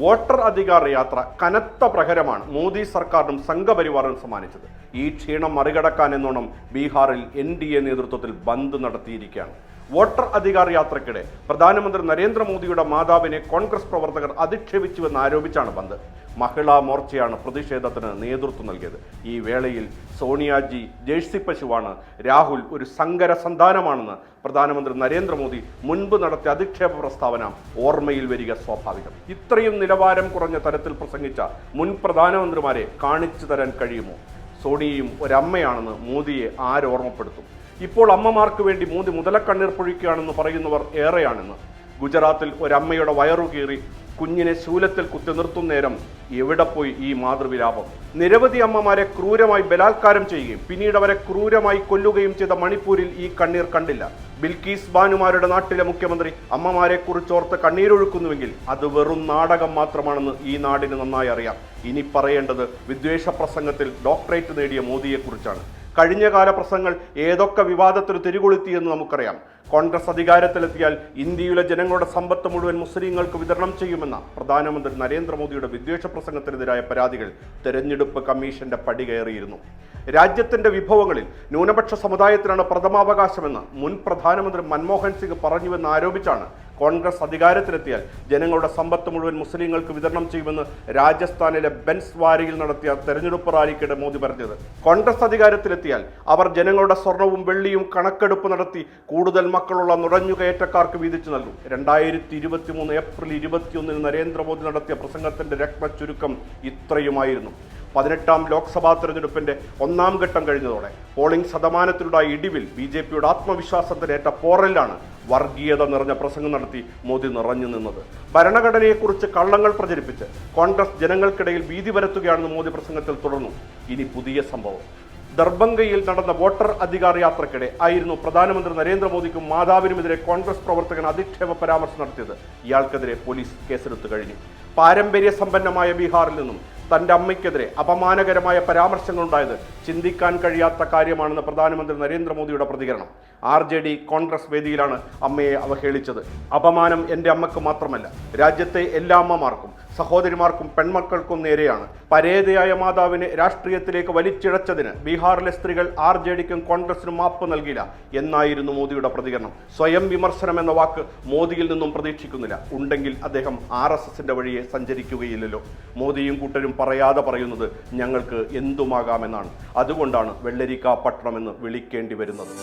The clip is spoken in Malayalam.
വോട്ടർ അധികാര യാത്ര കനത്ത പ്രഹരമാണ് മോദി സർക്കാരിനും സംഘപരിവാറിനും സമ്മാനിച്ചത്. ഈ ക്ഷീണം മറികടക്കാൻ എന്നോണം ബീഹാറിൽ എൻ ഡി എ നേതൃത്വത്തിൽ ബന്ദ് നടത്തിയിരിക്കുകയാണ്. വോട്ടർ അധികാർ യാത്രക്കിടെ പ്രധാനമന്ത്രി നരേന്ദ്രമോദിയുടെ മാതാവിനെ കോൺഗ്രസ് പ്രവർത്തകർ അധിക്ഷേപിച്ചുവെന്ന് ആരോപിച്ചാണ് ബന്ദ് മഹിളാ മോർച്ചയാണ് പ്രതിഷേധത്തിന് നേതൃത്വം നൽകിയത്. ഈ വേളയിൽ സോണിയാജി ജേഴ്സി പശുവാണ് രാഹുൽ ഒരു സങ്കര സന്താനമാണെന്ന് പ്രധാനമന്ത്രി നരേന്ദ്രമോദി മുൻപ് നടത്തിയ അധിക്ഷേപ പ്രസ്താവന ഓർമ്മയിൽ വരിക സ്വാഭാവികം. ഇത്രയും നിലവാരം കുറഞ്ഞ തരത്തിൽ പ്രസംഗിച്ച മുൻ പ്രധാനമന്ത്രിമാരെ കാണിച്ചു തരാൻ കഴിയുമോ? സോണിയയും ഒരമ്മയാണെന്ന് മോദിയെ ആരോർമ്മപ്പെടുത്തും. ഇപ്പോൾ അമ്മമാർക്ക് വേണ്ടി മൂന്ന് മുതലക്കണ്ണീർ പൊഴിക്കുകയാണെന്ന് പറയുന്നവർ ഏറെയാണെന്ന്. ഗുജറാത്തിൽ ഒരമ്മയുടെ വയറു കീറി കുഞ്ഞിനെ ശൂലത്തിൽ കുത്തി നിർത്തും നേരം എവിടെ പോയി ഈ മാതൃവിലാപം? നിരവധി അമ്മമാരെ ക്രൂരമായി ബലാത്കാരം ചെയ്യുകയും പിന്നീട് അവരെ ക്രൂരമായി കൊല്ലുകയും ചെയ്ത മണിപ്പൂരിൽ ഈ കണ്ണീർ കണ്ടില്ല. ബിൽക്കീസ് ബാനുമാരുടെ നാട്ടിലെ മുഖ്യമന്ത്രി അമ്മമാരെ കുറിച്ചോർത്ത് കണ്ണീരൊഴുക്കുന്നുവെങ്കിൽ അത് വെറും നാടകം മാത്രമാണെന്ന് ഈ നാടിന് നന്നായി അറിയാം. ഇനി പറയേണ്ടത് വിദ്വേഷ പ്രസംഗത്തിൽ ഡോക്ടറേറ്റ് നേടിയ മോദിയെക്കുറിച്ചാണ്. കഴിഞ്ഞകാല പ്രസംഗങ്ങൾ ഏതൊക്കെ വിവാദത്തിന് തിരികൊളുത്തിയെന്ന് നമുക്കറിയാം. കോൺഗ്രസ് അധികാരത്തിലെത്തിയാൽ ഇന്ത്യയിലെ ജനങ്ങളുടെ സമ്പത്ത് മുഴുവൻ മുസ്ലിങ്ങൾക്ക് വിതരണം ചെയ്യുമെന്ന പ്രധാനമന്ത്രി നരേന്ദ്രമോദിയുടെ വിദ്വേഷ പ്രസംഗത്തിനെതിരായ പരാതികൾ തെരഞ്ഞെടുപ്പ് കമ്മീഷന്റെ പടി കയറിയിരുന്നു രാജ്യത്തിന്റെ വിഭവങ്ങളിൽ ന്യൂനപക്ഷ സമുദായത്തിനാണ് പ്രഥമാവകാശമെന്ന് മുൻ പ്രധാനമന്ത്രി മൻമോഹൻ സിംഗ് പറഞ്ഞുവെന്ന് ആരോപിച്ചാണ് കോൺഗ്രസ് അധികാരത്തിലെത്തിയാൽ ജനങ്ങളുടെ സമ്പത്ത് മുഴുവൻ മുസ്ലിങ്ങൾക്ക് വിതരണം ചെയ്യുമെന്ന് രാജസ്ഥാനിലെ ബെൻസ്വാരിയിൽ നടത്തിയ തെരഞ്ഞെടുപ്പ് റാലിക്കിടെ മോദി പറഞ്ഞത്. കോൺഗ്രസ് അധികാരത്തിലെത്തിയാൽ അവർ ജനങ്ങളുടെ സ്വർണവും വെള്ളിയും കണക്കെടുപ്പ് നടത്തി കൂടുതൽ മക്കളുള്ള നുഴഞ്ഞുകയറ്റക്കാർക്ക് വീതിച്ചു നൽകും. രണ്ടായിരത്തി ഇരുപത്തി മൂന്ന് ഏപ്രിൽ ഇരുപത്തിയൊന്നിന് നരേന്ദ്രമോദി നടത്തിയ പ്രസംഗത്തിന്റെ രക്തചുരുക്കം ഇത്രയുമായിരുന്നു. പതിനെട്ടാം ലോക്സഭാ തെരഞ്ഞെടുപ്പിന്റെ ഒന്നാം ഘട്ടം കഴിഞ്ഞതോടെ പോളിംഗ് ശതമാനത്തിലുണ്ടായ ഇടിവിൽ ബി ജെ പിയുടെ ആത്മവിശ്വാസത്തിനേറ്റ പോറലിലാണ് വർഗീയത നിറഞ്ഞ പ്രസംഗം നടത്തി മോദി നിറഞ്ഞു നിന്നത്. ഭരണഘടനയെക്കുറിച്ച് കള്ളങ്ങൾ പ്രചരിപ്പിച്ച് കോൺഗ്രസ് ജനങ്ങൾക്കിടയിൽ ഭീതി പരത്തുകയാണെന്ന് മോദി പ്രസംഗത്തിൽ തുടർന്നു. ഇനി പുതിയ സംഭവം. ദർബംഗയിൽ നടന്ന വോട്ടർ അധികാര യാത്രക്കിടെ ആയിരുന്നു പ്രധാനമന്ത്രി നരേന്ദ്രമോദിക്കും മാതാവിനുമെതിരെ കോൺഗ്രസ് പ്രവർത്തകൻ അധിക്ഷേപ പരാമർശം നടത്തിയത്. ഇയാൾക്കെതിരെ പോലീസ് കേസെടുത്തു കഴിഞ്ഞു. പാരമ്പര്യ സമ്പന്നമായ ബീഹാറിൽ നിന്നും തന്റെ അമ്മയ്ക്കെതിരെ അപമാനകരമായ പരാമർശങ്ങളുണ്ടായത് ചിന്തിക്കാൻ കഴിയാത്ത കാര്യമാണെന്ന് പ്രധാനമന്ത്രി നരേന്ദ്രമോദിയുടെ പ്രതികരണം. ആർ ജെ ഡി കോൺഗ്രസ് വേദിയിലാണ് അമ്മയെ അവഹേളിച്ചത്. അപമാനം എന്റെ അമ്മയ്ക്ക് മാത്രമല്ല രാജ്യത്തെ എല്ലാ അമ്മമാർക്കും സഹോദരിമാർക്കും പെൺമക്കൾക്കും നേരെയാണ്. പരേതയായ മാതാവിനെ രാഷ്ട്രീയത്തിലേക്ക് വലിച്ചിഴച്ചതിന് ബീഹാറിലെ സ്ത്രീകൾ ആർ ജെ ഡിക്കും കോൺഗ്രസിനും മാപ്പ് നൽകില്ല എന്നായിരുന്നു മോദിയുടെ പ്രതികരണം. സ്വയം വിമർശനം എന്ന വാക്ക് മോദിയിൽ നിന്നും പ്രതീക്ഷിക്കുന്നില്ല. ഉണ്ടെങ്കിൽ അദ്ദേഹം ആർ എസ് എസിന്റെ വഴിയെ സഞ്ചരിക്കുകയില്ലല്ലോ. മോദിയും കൂട്ടരും പറയാതെ പറയുന്നത് ഞങ്ങൾക്ക് എന്തുമാകാമെന്നാണ്. അതുകൊണ്ടാണ് വെള്ളരിക്ക പട്ടണമെന്ന് വിളിക്കേണ്ടി വരുന്നത്.